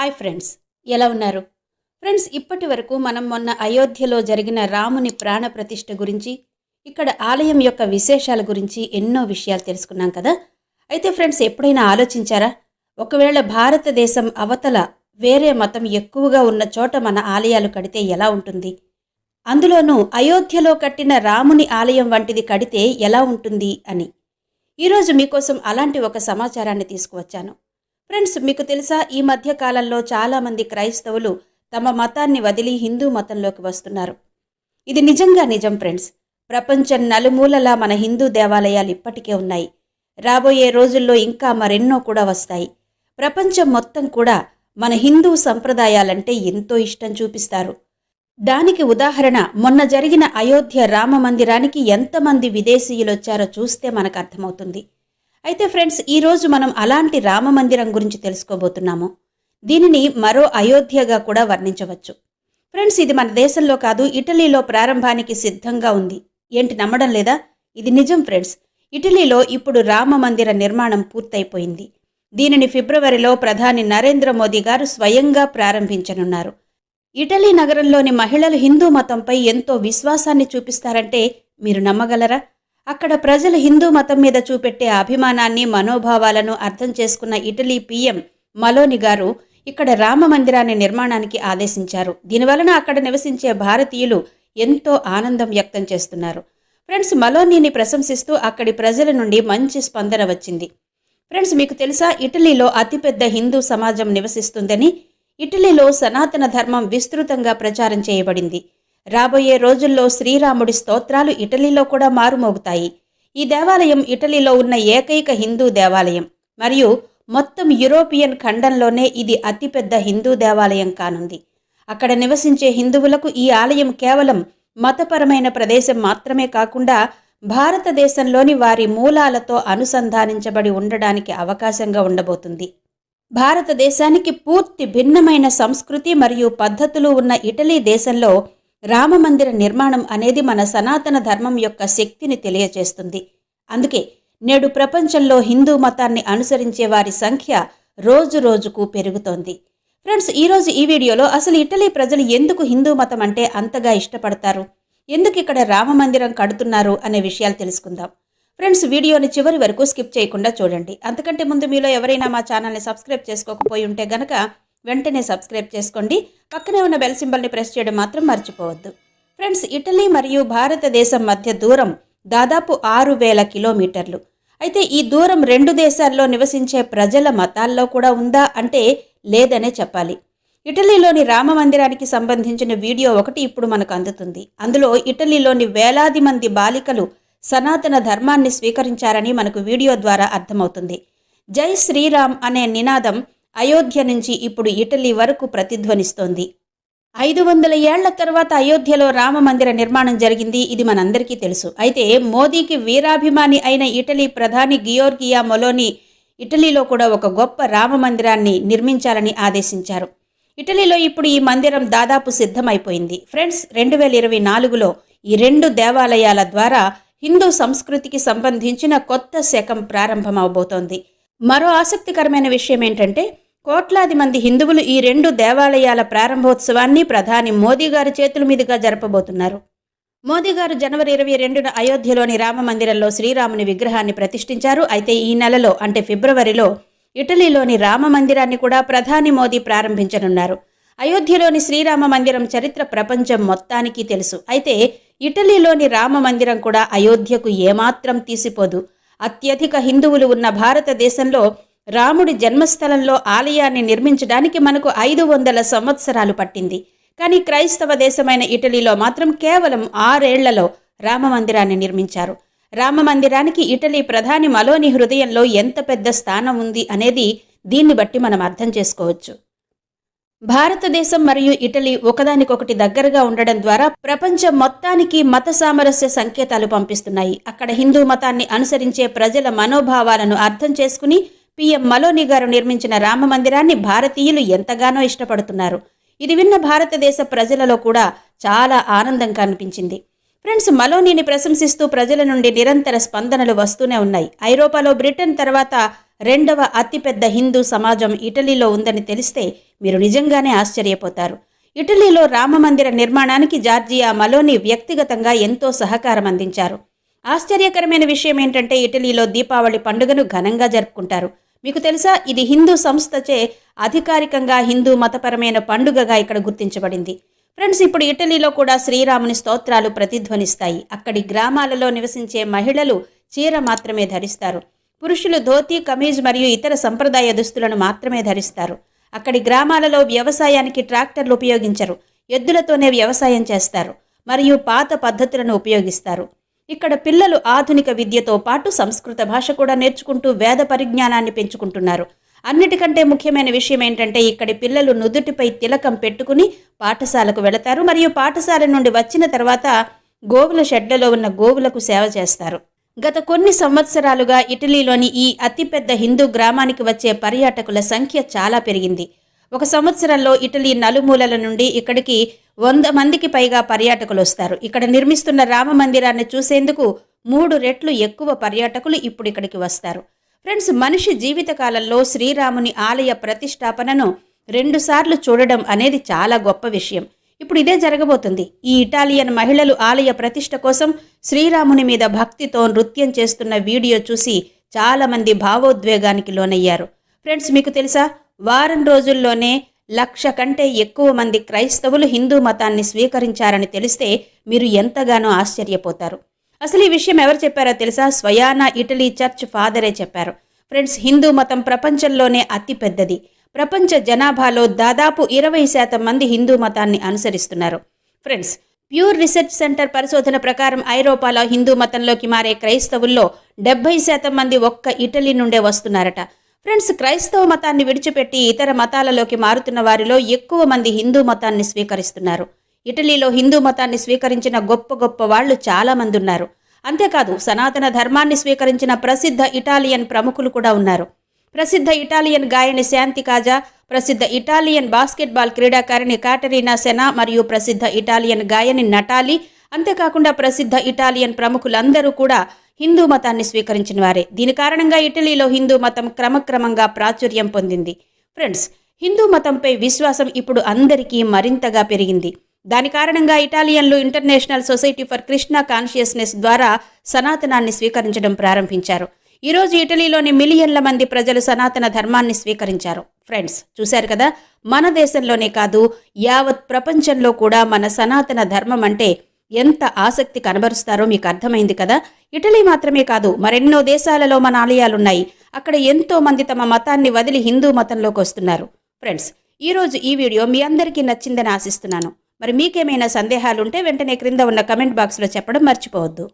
Hi friends ఎలా ఉన్నారు? Friends ఇప్పటి వరకు మనం మొన్న అయోధ్యలో జరిగిన రాముని ప్రాణ ప్రతిష్ఠ గురించి ఇక్కడ ఆలయం యొక్క విశేషాల గురించి ఎన్నో విషయాలు తెలుసుకున్నాం కదా? అయితే ఫ్రెండ్స్ ఎప్పుడైనా ఆలోచించారా? ఒకవేళ భారతదేశం అవతల వేరే మతం ఎక్కువగా ఉన్న చోట మన ఆలయాలు కడితే ఎలా ఉంటుంది? అందులోనూ అయోధ్యలో కట్టిన రాముని ఆలయం వంటిది కడితే ఎలా ఉంటుంది అని. ఈరోజు మీకోసం అలాంటి ఒక సమాచారాన్ని తీసుకువచ్చాను. ఫ్రెండ్స్ మీకు తెలుసా ఈ మధ్య కాలంలో చాలామంది క్రైస్తవులు తమ మతాన్ని వదిలి హిందూ మతంలోకి వస్తున్నారు. ఇది నిజంగా నిజం ఫ్రెండ్స్. ప్రపంచం నలుమూలలా మన హిందూ దేవాలయాలు ఇప్పటికే ఉన్నాయి. రాబోయే రోజుల్లో ఇంకా మరెన్నో కూడా వస్తాయి. ప్రపంచం మొత్తం కూడా మన హిందూ సంప్రదాయాలంటే ఎంతో ఇష్టం చూపిస్తారు. దానికి ఉదాహరణ మొన్న జరిగిన అయోధ్య రామ మందిరానికి ఎంతమంది విదేశీయులు వచ్చారో చూస్తే మనకు అర్థమవుతుంది. అయితే ఫ్రెండ్స్ ఈరోజు మనం అలాంటి రామ మందిరం గురించి తెలుసుకోబోతున్నాము. దీనిని మరో అయోధ్యగా కూడా వర్ణించవచ్చు. ఫ్రెండ్స్ ఇది మన దేశంలో కాదు ఇటలీలో ప్రారంభానికి సిద్ధంగా ఉంది. ఏంటి నమ్మడం లేదా? ఇది నిజం ఫ్రెండ్స్. ఇటలీలో ఇప్పుడు రామ మందిర నిర్మాణం పూర్తయిపోయింది. దీనిని ఫిబ్రవరిలో ప్రధాని నరేంద్ర మోదీ గారు స్వయంగా ప్రారంభించనున్నారు. ఇటలీ నగరంలోని మహిళలు హిందూ మతంపై ఎంతో విశ్వాసాన్ని చూపిస్తారంటే మీరు నమ్మగలరా? అక్కడ ప్రజలు హిందూ మతం మీద చూపెట్టే అభిమానాన్ని మనోభావాలను అర్థం చేసుకున్న ఇటలీ పీఎం మలోని గారు ఇక్కడ రామ మందిరాన్ని నిర్మాణానికి ఆదేశించారు. దీనివలన అక్కడ నివసించే భారతీయులు ఎంతో ఆనందం వ్యక్తం చేస్తున్నారు. ఫ్రెండ్స్ మలోనీని ప్రశంసిస్తూ అక్కడి ప్రజల నుండి మంచి స్పందన వచ్చింది. ఫ్రెండ్స్ మీకు తెలుసా ఇటలీలో అతిపెద్ద హిందూ సమాజం నివసిస్తుందని? ఇటలీలో సనాతన ధర్మం విస్తృతంగా ప్రచారం చేయబడింది. రాబోయే రోజుల్లో శ్రీరాముడి స్తోత్రాలు ఇటలీలో కూడా మారుమోగుతాయి. ఈ దేవాలయం ఇటలీలో ఉన్న ఏకైక హిందూ దేవాలయం. మరియు మొత్తం యూరోపియన్ ఖండంలోనే ఇది అతిపెద్ద హిందూ దేవాలయం కానుంది. అక్కడ నివసించే హిందువులకు ఈ ఆలయం కేవలం మతపరమైన ప్రదేశం మాత్రమే కాకుండా భారతదేశంలోని వారి మూలాలతో అనుసంధానించబడి ఉండడానికి అవకాశంగా ఉండబోతుంది. భారతదేశానికి పూర్తి భిన్నమైన సంస్కృతి మరియు పద్ధతులు ఉన్న ఇటలీ దేశంలో రామమందిర నిర్మాణం అనేది మన సనాతన ధర్మం యొక్క శక్తిని తెలియచేస్తుంది అందుకే నేడు ప్రపంచంలో హిందూ మతాన్ని అనుసరించే వారి సంఖ్య రోజు రోజుకు పెరుగుతోంది. ఫ్రెండ్స్ ఈరోజు ఈ వీడియోలో అసలు ఇటలీ ప్రజలు ఎందుకు హిందూ మతం అంటే అంతగా ఇష్టపడతారు? ఎందుకు ఇక్కడ రామమందిరం కడుతున్నారు అనే విషయాలు తెలుసుకుందాం. ఫ్రెండ్స్ వీడియోని చివరి వరకు స్కిప్ చేయకుండా చూడండి. అంతకంటే ముందు మీలో ఎవరైనా మా ఛానల్ని సబ్స్క్రైబ్ చేసుకోకపోయి ఉంటే గనక వెంటనే సబ్స్క్రైబ్ చేసుకోండి. పక్కనే ఉన్న బెల్ సింబల్ని ప్రెస్ చేయడం మాత్రం మర్చిపోవద్దు. ఫ్రెండ్స్ ఇటలీ మరియు భారతదేశం మధ్య దూరం దాదాపు ఆరు వేల కిలోమీటర్లు. అయితే ఈ దూరం రెండు దేశాల్లో నివసించే ప్రజల మతాల్లో కూడా ఉందా అంటే లేదనే చెప్పాలి. ఇటలీలోని రామ మందిరానికి సంబంధించిన వీడియో ఒకటి ఇప్పుడు మనకు అందుతుంది. అందులో ఇటలీలోని వేలాది మంది బాలికలు సనాతన ధర్మాన్ని స్వీకరించారని మనకు వీడియో ద్వారా అర్థమవుతుంది. జై శ్రీరామ్ అనే నినాదం అయోధ్య నుంచి ఇప్పుడు ఇటలీ వరకు ప్రతిధ్వనిస్తోంది. ఐదు వందల ఏళ్ళ తర్వాత అయోధ్యలో రామ మందిర నిర్మాణం జరిగింది ఇది మనందరికీ తెలుసు. అయితే మోదీకి వీరాభిమాని అయిన ఇటలీ ప్రధాని గియోర్గియా మొలోని ఇటలీలో కూడా ఒక గొప్ప రామ మందిరాన్ని నిర్మించాలని ఆదేశించారు. ఇటలీలో ఇప్పుడు ఈ మందిరం దాదాపు సిద్ధమైపోయింది. ఫ్రెండ్స్ రెండు వేల ఇరవై నాలుగులో ఈ రెండు దేవాలయాల ద్వారా హిందూ సంస్కృతికి సంబంధించిన కొత్త శకం ప్రారంభమవబోతోంది. మరో ఆసక్తికరమైన విషయం ఏంటంటే కోట్లాది మంది హిందువులు ఈ రెండు దేవాలయాల ప్రారంభోత్సవాన్ని ప్రధాని మోదీ గారి చేతుల మీదుగా జరపబోతున్నారు. మోదీ గారు జనవరి ఇరవై రెండున అయోధ్యలోని రామ మందిరంలో శ్రీరాముని విగ్రహాన్ని ప్రతిష్ఠించారు. అయితే ఈ నెలలో అంటే ఫిబ్రవరిలో ఇటలీలోని రామ మందిరాన్ని కూడా ప్రధాని మోదీ ప్రారంభించనున్నారు. అయోధ్యలోని శ్రీరామ మందిరం చరిత్ర ప్రపంచం మొత్తానికి తెలుసు. అయితే ఇటలీలోని రామ మందిరం కూడా అయోధ్యకు ఏమాత్రం తీసిపోదు. అత్యధిక హిందువులు ఉన్న భారతదేశంలో రాముడి జన్మస్థలంలో ఆలయాన్ని నిర్మించడానికి మనకు ఐదు వందల సంవత్సరాలు పట్టింది. కానీ క్రైస్తవ దేశమైన ఇటలీలో మాత్రం కేవలం ఆరేళ్ళలో రామ మందిరాన్ని నిర్మించారు. రామ మందిరానికి ఇటలీ ప్రధాని మలోని హృదయంలో ఎంత పెద్ద స్థానం ఉంది అనేది దీన్ని బట్టి మనం అర్థం చేసుకోవచ్చు. భారతదేశం మరియు ఇటలీ ఒకదానికొకటి దగ్గరగా ఉండడం ద్వారా ప్రపంచం మొత్తానికి మత సామరస్య సంకేతాలు పంపిస్తున్నాయి. అక్కడ హిందూ మతాన్ని అనుసరించే ప్రజల మనోభావాలను అర్థం చేసుకుని పిఎం మలోని గారు నిర్మించిన రామ మందిరాన్ని భారతీయులు ఎంతగానో ఇష్టపడుతున్నారు. ఇది విన్న భారతదేశ ప్రజలలో కూడా చాలా ఆనందం కనిపించింది. ఫ్రెండ్స్ మలోనీని ప్రశంసిస్తూ ప్రజల నుండి నిరంతర స్పందనలు వస్తూనే ఉన్నాయి. ఐరోపాలో బ్రిటన్ తర్వాత రెండవ అతిపెద్ద హిందూ సమాజం ఇటలీలో ఉందని తెలిస్తే మీరు నిజంగానే ఆశ్చర్యపోతారు. ఇటలీలో రామమందిర నిర్మాణానికి జార్జియా మలోని వ్యక్తిగతంగా ఎంతో సహకారం అందించారు. ఆశ్చర్యకరమైన విషయం ఏంటంటే ఇటలీలో దీపావళి పండుగను ఘనంగా జరుపుకుంటారు. మీకు తెలుసా? ఇది హిందూ సంస్థచే అధికారికంగా హిందూ మతపరమైన పండుగగా ఇక్కడ గుర్తించబడింది. ఫ్రెండ్స్ ఇప్పుడు ఇటలీలో కూడా శ్రీరాముని స్తోత్రాలు ప్రతిధ్వనిస్తాయి. అక్కడి గ్రామాలలో నివసించే మహిళలు చీర మాత్రమే ధరిస్తారు. పురుషులు ధోతి కమీజ్ మరియు ఇతర సంప్రదాయ దుస్తులను మాత్రమే ధరిస్తారు. అక్కడి గ్రామాలలో వ్యవసాయానికి ట్రాక్టర్లు ఉపయోగించరు. ఎద్దులతోనే వ్యవసాయం చేస్తారు. మరియు పాత పద్ధతులను ఉపయోగిస్తారు. ఇక్కడ పిల్లలు ఆధునిక విద్యతో పాటు సంస్కృత భాష కూడా నేర్చుకుంటూ వేద పరిజ్ఞానాన్ని పెంచుకుంటున్నారు. అన్నిటికంటే ముఖ్యమైన విషయం ఏంటంటే ఇక్కడి పిల్లలు నుదుటిపై తిలకం పెట్టుకుని పాఠశాలకు వెళతారు. మరియు పాఠశాల నుండి వచ్చిన తర్వాత గోవుల షెడ్లలో ఉన్న గోవులకు సేవ చేస్తారు. గత కొన్ని సంవత్సరాలుగా ఇటలీలోని ఈ అతిపెద్ద హిందూ గ్రామానికి వచ్చే పర్యాటకుల సంఖ్య చాలా పెరిగింది. ఒక సంవత్సరంలో ఇటలీ నలుమూలల నుండి ఇక్కడికి వంద మందికి పైగా పర్యాటకులు వస్తారు. ఇక్కడ నిర్మిస్తున్న రామ మందిరాన్ని చూసేందుకు మూడు రెట్లు ఎక్కువ పర్యాటకులు ఇప్పుడు ఇక్కడికి వస్తారు. ఫ్రెండ్స్ మనిషి జీవితకాలంలో శ్రీరాముని ఆలయ ప్రతిష్టాపనను రెండుసార్లు చూడడం అనేది చాలా గొప్ప విషయం. ఇప్పుడు ఇదే జరగబోతుంది. ఈ ఇటాలియన్ మహిళలు ఆలయ ప్రతిష్ట కోసం శ్రీరాముని మీద భక్తితో నృత్యం చేస్తున్న వీడియో చూసి చాలామంది భావోద్వేగానికి లోనయ్యారు. ఫ్రెండ్స్ మీకు తెలుసా? వారం రోజుల్లోనే లక్ష కంటే ఎక్కువ మంది క్రైస్తవులు హిందూ మతాన్ని స్వీకరించారని తెలిస్తే మీరు ఎంతగానో ఆశ్చర్యపోతారు. అసలు ఈ విషయం ఎవరు చెప్పారో తెలుసా? స్వయానా ఇటలీ చర్చ్ ఫాదరే చెప్పారు. ఫ్రెండ్స్ హిందూ మతం ప్రపంచంలోనే అతి పెద్దది. ప్రపంచ జనాభాలో దాదాపు ఇరవై శాతం మంది హిందూ మతాన్ని అనుసరిస్తున్నారు. ఫ్రెండ్స్ ప్యూర్ రీసెర్చ్ సెంటర్ పరిశోధన ప్రకారం ఐరోపాలో హిందూ మతంలోకి మారే క్రైస్తవుల్లో డెబ్బై శాతం మంది ఒక్క ఇటలీ నుండే వస్తున్నారట. ఫ్రెండ్స్ క్రైస్తవ మతాన్ని విడిచిపెట్టి ఇతర మతాలలోకి మారుతున్న వారిలో ఎక్కువ మంది హిందూ మతాన్ని స్వీకరిస్తున్నారు. ఇటలీలో హిందూ మతాన్ని స్వీకరించిన గొప్ప గొప్ప వాళ్ళు చాలా మంది ఉన్నారు. అంతేకాదు సనాతన ధర్మాన్ని స్వీకరించిన ప్రసిద్ధ ఇటాలియన్ ప్రముఖులు కూడా ఉన్నారు. ప్రసిద్ధ ఇటాలియన్ గాయని శాంతి కాజా ప్రసిద్ధ ఇటాలియన్ బాస్కెట్బాల్ క్రీడాకారిణి కాటరీనా సెనా మరియు ప్రసిద్ధ ఇటాలియన్ గాయని నటాలి అంతేకాకుండా ప్రసిద్ధ ఇటాలియన్ ప్రముఖులందరూ కూడా హిందూ మతాన్ని స్వీకరించిన వారే. దీని కారణంగా ఇటలీలో హిందూ మతం క్రమక్రమంగా ప్రాచుర్యం పొందింది. ఫ్రెండ్స్ హిందూ మతంపై విశ్వాసం ఇప్పుడు అందరికీ మరింతగా పెరిగింది. దాని కారణంగా ఇటాలియన్లు international society for Krishna consciousness ద్వారా సనాతనాన్ని స్వీకరించడం ప్రారంభించారు. ఈరోజు ఇటలీలోని మిలియన్ల మంది ప్రజలు సనాతన ధర్మాన్ని స్వీకరించారు. ఫ్రెండ్స్ చూశారు కదా? మన దేశంలోనే కాదు యావత్ ప్రపంచంలో కూడా మన సనాతన ధర్మం అంటే ఎంత ఆసక్తి కనబరుస్తారో మీకు అర్థమైంది కదా? ఇటలీ మాత్రమే కాదు మరెన్నో దేశాలలో మన ఆలయాలున్నాయి. అక్కడ ఎంతో మంది తమ మతాన్ని వదిలి హిందూ మతంలోకి వస్తున్నారు. ఫ్రెండ్స్ ఈరోజు ఈ వీడియో మీ అందరికీ నచ్చిందని ఆశిస్తున్నాను. మరి మీకేమైనా సందేహాలుంటే వెంటనే క్రింద ఉన్న కమెంట్ బాక్స్లో చెప్పడం మర్చిపోవద్దు.